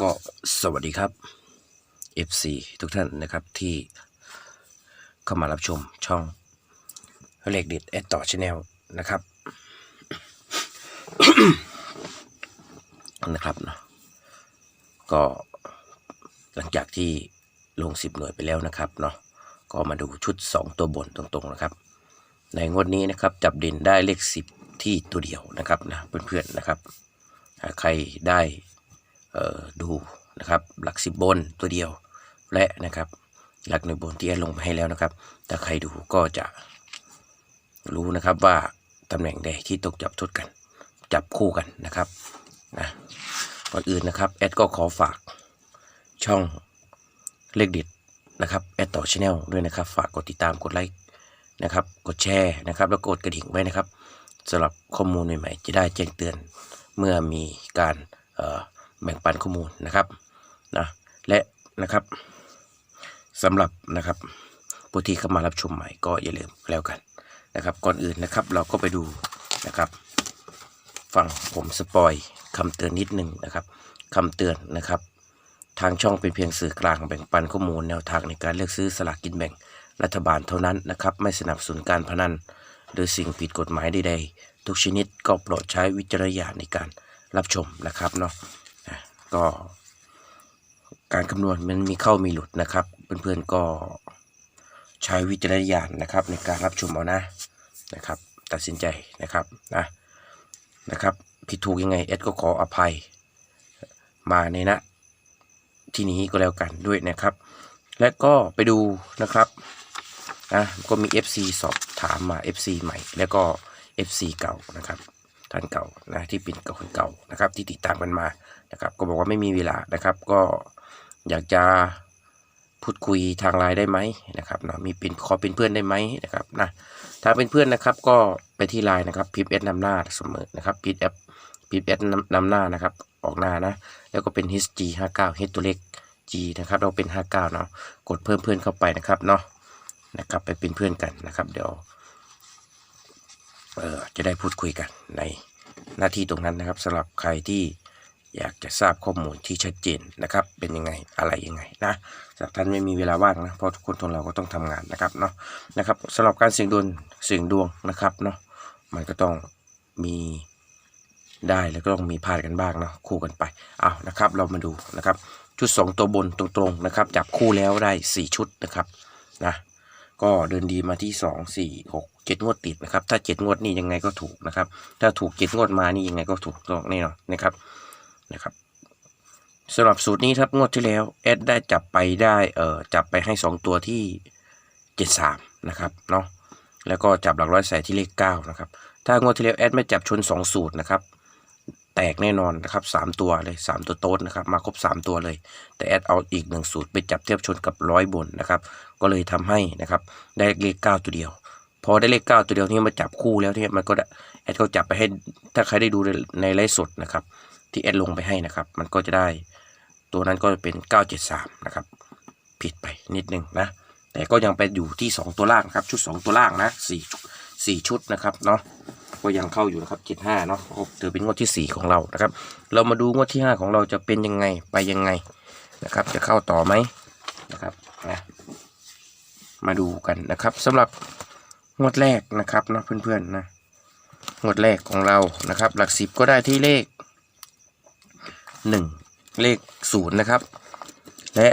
ก็สวัสดีครับ FC ทุกท่านนะครับที่เข้ามารับชมช่องเลขเด็ดแอดต่อชแนลนะครับนะครับเนาะก็หลังจากที่ลงสิบหน่วยไปแล้วนะครับเนาะก็มาดูชุด 2 ตัวบนตรงๆนะครับ ในงวดนี้นะครับจับด่นได้เลข 10 ที่ตัวเดียวนะครับนะเพื่อนๆนะครับ หากใครได้ ดูนะครับหลักสิบบนตัวเดียวและนะครับหลักหน่วยบนที่แอดลงไปให้แล้วนะครับถ้าใครดูก็จะรู้นะครับว่าตำแหน่งใดที่ตกจับทดกัน จับคู่กันนะครับนะก่อนอื่นนะครับแอดก็ขอฝากช่องเลขเด็ดนะครับแอดต่อชาแนลด้วยนะครับ ฝากกดติดตามกดไลค์นะครับ กดแชร์นะครับ แล้วกดกระดิ่งไว้นะครับสำหรับข้อมูลใหม่ๆจะได้แจ้งเตือนเมื่อมีการเอ่อ แบ่งปันข้อมูลนะครับนะและนะครับสำหรับนะครับผู้ที่เข้ามารับชมใหม่ก็อย่าลืมแล้วกันนะครับ ก่อนอื่นนะครับเราก็ไปดูนะครับฟังผมสปอยคำเตือนนิดหนึ่งนะครับคำเตือนนะครับ ทางช่องเป็นเพียงสื่อกลางแบ่งปันข้อมูลแนวทางในการเลือกซื้อสลากกินแบ่งรัฐบาลเท่านั้นนะครับ ไม่สนับสนุนการพนัน หรือสิ่งผิดกฎหมายใดๆทุกชนิดก็โปรดใช้วิจารณญาณในการรับชมนะครับเนาะ ก็การคำนวณมันมีเข้ามีหลุดนะครับ เพื่อนๆก็ใช้วิจารณญาณนะครับ ในการรับชมเอานะนะครับ ตัดสินใจนะครับนะนะครับผิดถูกยังไงเอสก็ขออภัยมาในณที่นี้ก็แล้วกันด้วยนะครับ และก็ไปดูนะครับนะก็มี FC สอบถามมา FC ใหม่ แล้วก็ FC เก่านะครับ ท่านเก่านะที่เป็นกับคนเก่านะครับที่ติดตามกันมานะครับ ก็บอกว่าไม่มีเวลานะครับ ก็อยากจะพูดคุยทางไลน์ได้ไหมนะครับเนาะมีเป็นขอเป็นเพื่อนได้ไหมนะครับนะถ้าเป็นเพื่อนนะครับก็ไปที่ไลน์นะครับพิมพ์เอสนำหน้าเสมอนะครับพิมพ์แอปพิมพ์เอสนำหน้านะครับออกหน้านะ แล้วก็เป็น HG 59 H ตัวเล็ก G นะครับเราเป็น 59เนาะกดเพิ่มเพื่อนเข้าไปนะครับเนาะนะครับไปเป็นเพื่อนกันนะครับ เดี๋ยว เออจะได้พูดคุยกันในหน้าที่ตรงนั้นนะครับสำหรับใครที่อยากจะทราบข้อมูลที่ชัดเจนนะครับ เป็นยังไงอะไรยังไงนะสำหรับท่านไม่มีเวลาว่างนะเพราะทุกคนทุกเราก็ต้องทำงานนะครับเนาะนะครับสำหรับการเสี่ยงดวงเสี่ยงดวงนะครับเนาะมันก็ต้องมีได้แล้วก็ต้องมีพลาดกันบ้างเนาะคู่กันไปเอานะครับเรามาดูนะครับชุด 2 ตัวบนตรงๆนะครับจับคู่แล้วได้ 4 ชุดนะครับนะ ก็เดินดีมาที่2 4 6 7งวดติดนะครับ ถ้า7งวดนี่ยังไงก็ถูกนะครับ ถ้าถูก7งวดมานี่ยังไงก็ถูกต้องแน่นอนนะครับนะครับสำหรับสูตรนี้ครับงวดที่แล้วแอดได้จับไปได้เอ่อจับไปให้ 2 ตัวที่ 73 นะครับเนาะแล้วก็จับหลักร้อยใส่ที่เลข9นะครับถ้างวดที่แล้วแอดไม่จับชน 2 สูตรนะครับ แตกแน่นอนนะครับสามตัวเลยสามตัวโต๊ดนะครับ มาครบสามตัวเลย แต่แอดเอาอีกหนึ่งสูตรไปจับเทียบชนกับร้อยบนนะครับ ก็เลยทำให้นะครับ ได้เลขเก้าตัวเดียว พอได้เลขเก้าตัวเดียวนี่มาจับคู่แล้วเนี่ยมันก็แอดก็จับไปให้ถ้าใครได้ดูในในไลฟ์สดนะครับ ที่แอดลงไปให้นะครับ มันก็จะได้ตัวนั้นก็เป็นเก้าเจ็ดสามนะครับ ผิดไปนิดนึงนะ แต่ก็ยังไปอยู่ที่สองตัวล่างครับ ชุดสองตัวล่างนะสี่สี่ชุดนะครับเนาะ ก็ยังเข้าอยู่นะครับเจ็ดห้าเนาะถือเป็นงวดที่สี่ของเรานะครับ เรามาดูงวดที่ห้าของเราจะเป็นยังไงไปยังไงนะครับ จะเข้าต่อไหมนะครับนะมาดูกันนะครับสำหรับงวดแรกนะครับนะเพื่อนๆนะงวดแรกของเรานะครับ หลักสิบก็ได้ที่เลขหนึ่งเลขศูนย์นะครับ และ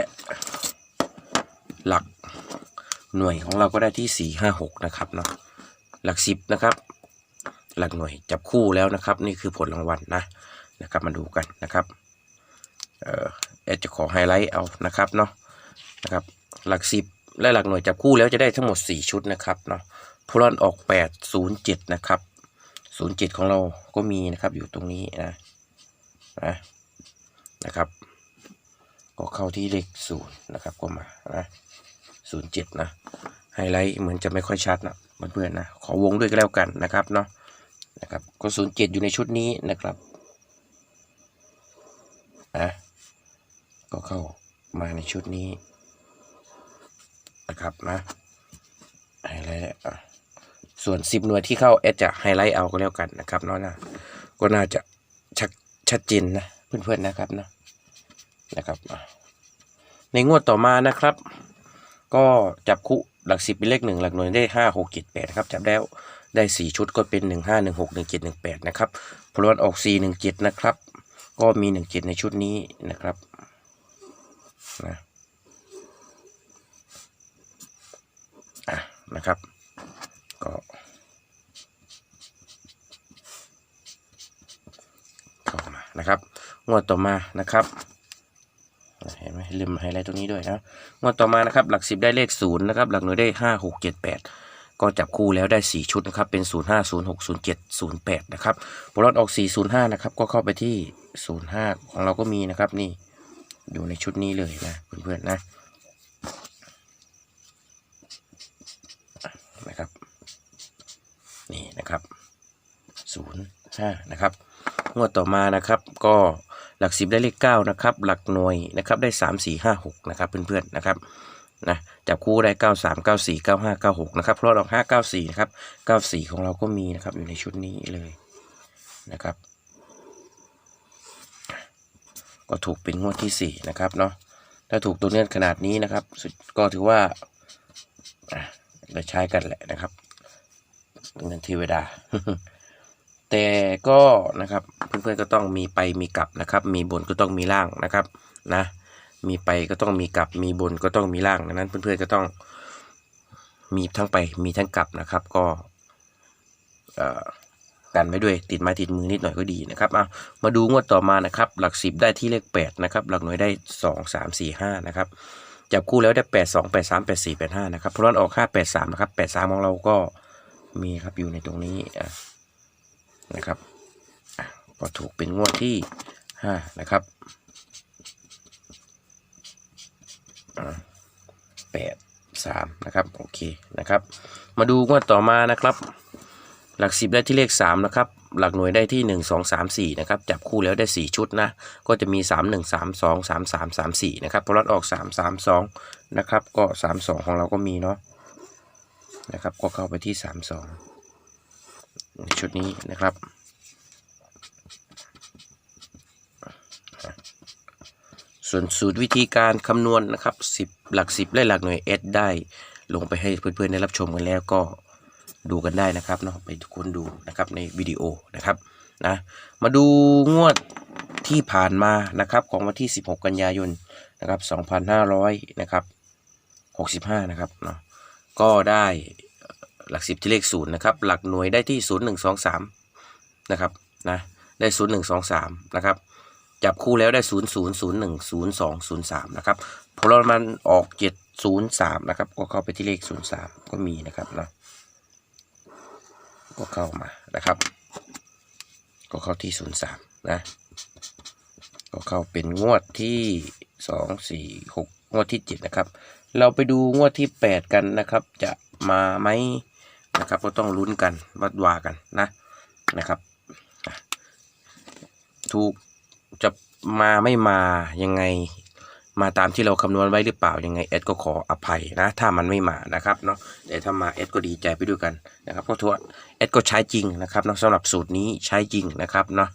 หลักหน่วยของเราก็ได้ที่สี่ห้าหกนะครับเนาะหลักสิบนะครับ หลักหน่วยจับคู่แล้วนะครับ นี่คือผลรางวัลนะนะครับมาดูกันนะครับเออแอดจะขอไฮไลท์เอานะครับเนาะนะครับหลักสิบและหลักหน่วยจับคู่แล้วจะได้ทั้งหมด 4 ชุดนะครับเนาะพลอนออก 8 0 7 นะครับ 07 ของเราก็มีนะครับอยู่ตรงนี้นะนะนะครับ ก็เข้าที่เลขศูนย์นะครับก็มานะศูนย์เจ็ดนะไฮไลท์เหมือนจะไม่ค่อยชัดนะเพื่อนๆนะขอวงด้วยก็แล้วกันนะครับเนาะ นะครับก็ศูนย์เจ็ดอยู่ในชุดนี้นะครับนะก็เข้ามาในชุดนี้นะครับนะไฮไลท์อะส่วนสิบหน่วยที่เข้าแอดจะไฮไลท์เอาก็แล้วกันนะครับเนาะนะก็น่าจะชัดชัดเจนนะเพื่อนๆนะครับนะนะครับ ในงวดต่อมานะครับ ก็จับคู่หลักสิบเป็นเลขหนึ่งหลักหน่วยได้ห้าหกเจ็ดแปดครับจับแล้ว ได้สี่ชุดก็เป็นหนึ่งห้าหนึ่งหกหนึ่งเจ็ดหนึ่งแปดนะครับพลวันออกสี่หนึ่งเจ็ดนะครับ ก็มีหนึ่งเจ็ดในชุดนี้นะครับนะอะนะครับ ก็เข้ามานะครับ งวดต่อมานะครับเห็นไหมลืมไฮไลท์ตรงนี้ด้วยนะ งวดต่อมานะครับ หลักสิบได้เลขศูนย์นะครับ หลักหน่วยได้ห้าหกเจ็ดแปด ก็จับคู่แล้วได้สี่ชุดนะครับ เป็นศูนย์ห้าศูนย์หกศูนย์เจ็ดศูนย์แปดนะครับบอลออกสี่ศูนย์ห้านะครับ ก็เข้าไปที่ศูนย์ห้าของเราก็มีนะครับ นี่ อยู่ในชุดนี้เลยนะ เพื่อนๆนะนะครับ นี่นะครับศูนย์ห้านะครับ งวดต่อมานะครับ ก็หลักสิบได้เลขเก้านะครับ หลักหน่วยนะครับ ได้สามสี่ห้าหกนะครับ เพื่อนๆนะครับ จับคู่ได้เก้าสามเก้าสี่เก้าห้าเก้าหกนะครับเพราะดอกห้าเก้าสี่นะครับเก้าสี่ของเราก็มีนะครับอยู่ในชุดนี้เลยนะครับ ก็ถูกเป็นงวดที่สี่นะครับเนาะถ้าถูกตัวเนี้ยขนาดนี้นะครับ ก็ถือว่าอะได้ใช้กันแหละนะครับ เงินเทวดา แต่ก็นะครับเพื่อนๆก็ต้องมีไปมีกลับนะครับ มีบนก็ต้องมีล่างนะครับนะ มีไปก็ต้องมีกลับ มีบนก็ต้องมีล่างดังนั้นเพื่อนๆก็ต้องมีทั้งไปมีทั้งกลับนะครับ ก็เอ่อกันไว้ด้วยติดไม้ติดมือนิดหน่อยก็ดีนะครับเอามาดูงวดต่อมานะครับ หลักสิบได้ที่เลขแปดนะครับหลักหน่วยได้สองสามสี่ห้านะครับจับคู่แล้วได้แปดสองแปดสามแปดสี่แปดห้านะครับเพราะนั้นออกห้าแปดสามนะครับแปดสามของเราก็มีครับอยู่ในตรงนี้นะครับอะก็ถูกเป็นงวดที่ห้านะครับ 3นะครับโอเคนะครับ มาดูงวดต่อมานะครับ หลักสิบได้ที่เลข3นะครับหลักหน่วยได้ที่ 1 2 3 4นะครับจับคู่แล้วได้ 4 ชุดนะก็จะมี 3 1 3 2 3 3 3 4นะครับพลัดออก 3 3 2นะครับก็ 3 2 ของเราก็มีเนาะนะครับก็เข้าไปที่ 3 2 ชุดนี้นะครับ ส่วนสูตรวิธีการคำนวณนะครับสิบหลักสิบและหลักหน่วยเอสได้ ลงไปให้เพื่อนๆได้รับชมกันแล้วก็ดูกันได้นะครับเนาะไปทุกคนดูนะครับในวิดีโอนะครับนะมาดูงวดที่ผ่านมานะครับของวันที่ 16 กันยายนนะครับ2,500นะครับ65นะครับเนาะก็ได้หลักสิบที่เลขศูนย์นะครับหลักหน่วยได้ที่ 0123นะครับนะได้ 0123นะครับ จับคู่แล้วได้ศูนย์ศูนย์ศูนย์หนึ่งศูนย์สองศูนย์สามนะครับพอมันออกเจ็ดศูนย์สามนะครับ ก็เข้าไปที่เลขศูนย์สามก็มีนะครับเนาะก็เข้ามานะครับ ก็เข้าที่ศูนย์สามนะ ก็เข้าเป็นงวดที่สองสี่หกงวดที่เจ็ดนะครับ เราไปดูงวดที่แปดกันนะครับ จะมาไหมนะครับ ก็ต้องลุ้นกันวัดวากันนะนะครับ ถูก จะมาไม่มายังไง มาตามที่เราคำนวณไว้หรือเปล่ายังไงเอสก็ขออภัยนะถ้ามันไม่มานะครับเนาะแต่ถ้ามาเอสก็ดีใจไปด้วยกันนะครับเพราะทั่วเอสก็ใช้จริงนะครับเนาะสำหรับสูตรนี้ใช้จริงนะครับเนาะ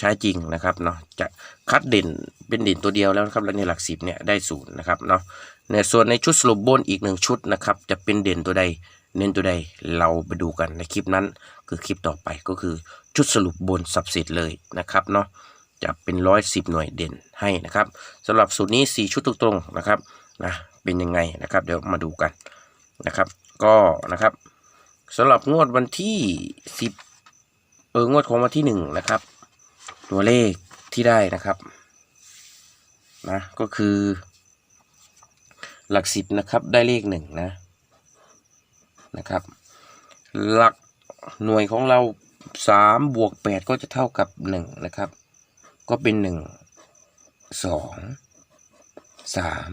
ใช้จริงนะครับเนาะจะคัดเด่นเป็นเด่นตัวเดียวแล้วนะครับแล้วในหลักสิบเนี่ยได้ศูนย์นะครับเนาะในส่วนในชุดสรุปบนอีกหนึ่งชุดนะครับจะเป็นเด่นตัวใดเน้นตัวใดเราไปดูกันในคลิปนั้น คือคลิปต่อไปก็คือชุดสรุปบนสับเสร็จเลยนะครับเนาะ จะเป็นร้อยสิบหน่วยเด่นให้นะครับสำหรับสูตรนี้ 4 ชุดตรงๆนะครับนะเป็นยังไงนะครับเดี๋ยวมาดูกันนะครับ ก็นะครับสำหรับงวดวันที่ 10เอองวดของวันที่ 1 นะครับ ตัวเลขที่ได้นะครับนะก็คือหลักสิบนะครับได้เลขหนึ่งนะนะครับ หลักหน่วยของเราสามบวกแปดก็จะเท่ากับหนึ่งนะครับ ก็เป็นหนึ่งสองสาม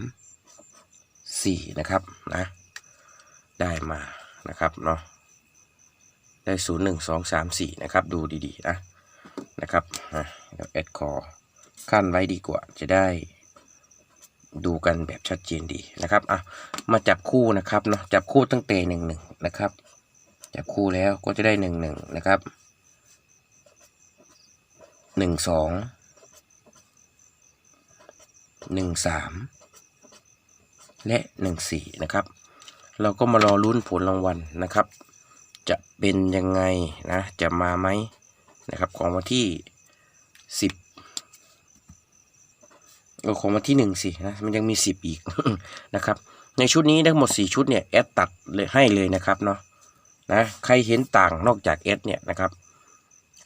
สี่นะครับนะได้มานะครับเนาะได้ศูนย์หนึ่งสองสามสี่นะครับดูดีๆนะนะครับอะเดี๋ยวแอดคอขั้นไว้ดีกว่าจะได้ดูกันแบบชัดเจนดีนะครับอะมาจับคู่นะครับเนาะจับคู่ตั้งแต่หนึ่งหนึ่งนะครับจับคู่แล้วก็จะได้หนึ่งหนึ่งนะครับหนึ่งสอง หนึ่งสามและหนึ่งสี่นะครับ เราก็มารอลุ้นผลรางวัลนะครับ จะเป็นยังไงนะ จะมาไหมนะครับของวันที่สิบของวันที่หนึ่งสินะ มันยังมีสิบอีกนะครับ ในชุดนี้ทั้งหมดสี่ชุดเนี่ยแอดตัดเลยให้เลยนะครับเนาะนะใครเห็นต่างนอกจากแอดเนี่ยนะครับ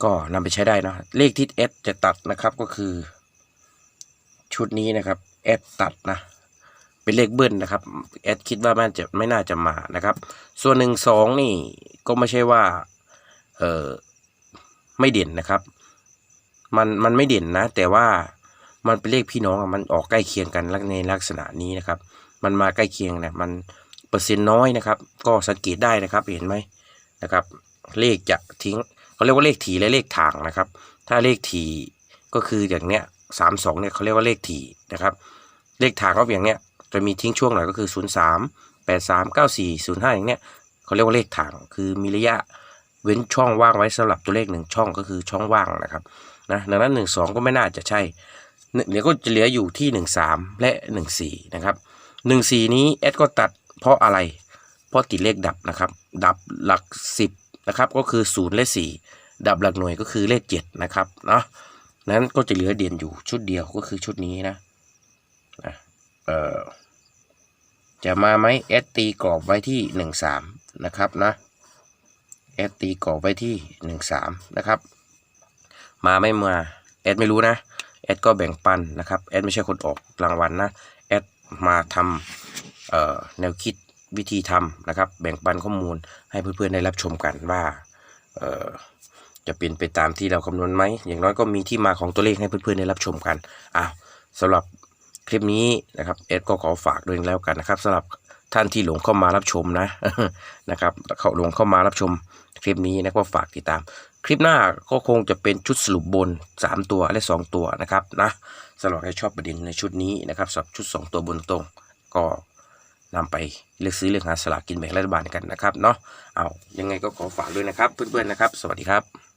ก็นำไปใช้ได้เนาะเลขที่แอดจะตัดนะครับก็คือ ชุดนี้นะครับแอดตัดนะเป็นเลขเบิ้ลนะครับแอดคิดว่ามันจะไม่น่าจะมานะครับ ส่วนหนึ่งสองนี่ก็ไม่ใช่ว่าเออไม่เด่นนะครับ มันมันไม่เด่นนะ แต่ว่ามันเป็นเลขพี่น้องมันออกใกล้เคียงกันในลักษณะนี้นะครับ มันมาใกล้เคียงนะมันเปอร์เซ็นต์น้อยนะครับ ก็สังเกตได้นะครับเห็นไหมนะครับ เลขจะทิ้งเขาเรียกว่าเลขถี่และเลขทางนะครับ ถ้าเลขถี่ก็คืออย่างเนี้ย สามสองเนี่ยเขาเรียกว่าเลขถี่นะครับ เลขทางก็อย่างเนี้ยจะมีทิ้งช่วงหน่อยก็คือศูนย์สามแปดสามเก้าสี่ศูนย์ห้าอย่างเนี้ยเขาเรียกว่าเลขทาง คือมีระยะเว้นช่องว่างไว้สำหรับตัวเลขหนึ่งช่องก็คือช่องว่างนะครับนะดังนั้นหนึ่งสองก็ไม่น่าจะใช่เดี๋ยวก็จะเหลืออยู่ที่หนึ่งสามและหนึ่งสี่นะครับหนึ่งสี่นี้แอดก็ตัดเพราะอะไร เพราะติดเลขดับนะครับ ดับหลักสิบนะครับก็คือศูนย์และสี่ดับหลักหน่วยก็คือเลขเจ็ดนะครับเนาะ นั้นก็จะเหลือเด่นอยู่ชุดเดียวก็คือชุดนี้นะนะเออจะมาไหมแอดตีกรอบไว้ที่หนึ่งสามนะครับนะแอดตีกรอบไว้ที่หนึ่งสามนะครับ มาไม่มาแอดไม่รู้นะแอดก็แบ่งปันนะครับแอดไม่ใช่คนออกรางวัลนะแอดมาทำแนวคิดวิธีทำนะครับ แบ่งปันข้อมูลให้เพื่อนๆได้รับชมกันว่าเออ จะเป็นไปตามที่เราคำนวณไหม อย่างน้อยก็มีที่มาของตัวเลขให้เพื่อนๆได้รับชมกันอ้าวสำหรับคลิปนี้นะครับเอดก็ขอฝากด้วยแล้วกันนะครับสำหรับท่านที่หลงเข้ามารับชมนะนะครับเขาหลงเข้ามารับชมคลิปนี้นะก็ฝากติดตาม คลิปหน้าก็คงจะเป็นชุดสรุปบน 3 ตัวและ 2 ตัวนะครับนะสำหรับใครชอบประเด็นในชุดนี้นะครับสำหรับชุด 2 ตัวบนตรง ก็นำไปเลือกซื้อเลือกหาสลากกินแบ่งรัฐบาลกันนะครับเนาะเอายังไงก็ขอฝากด้วยนะครับ เพื่อนๆนะครับ สวัสดีครับ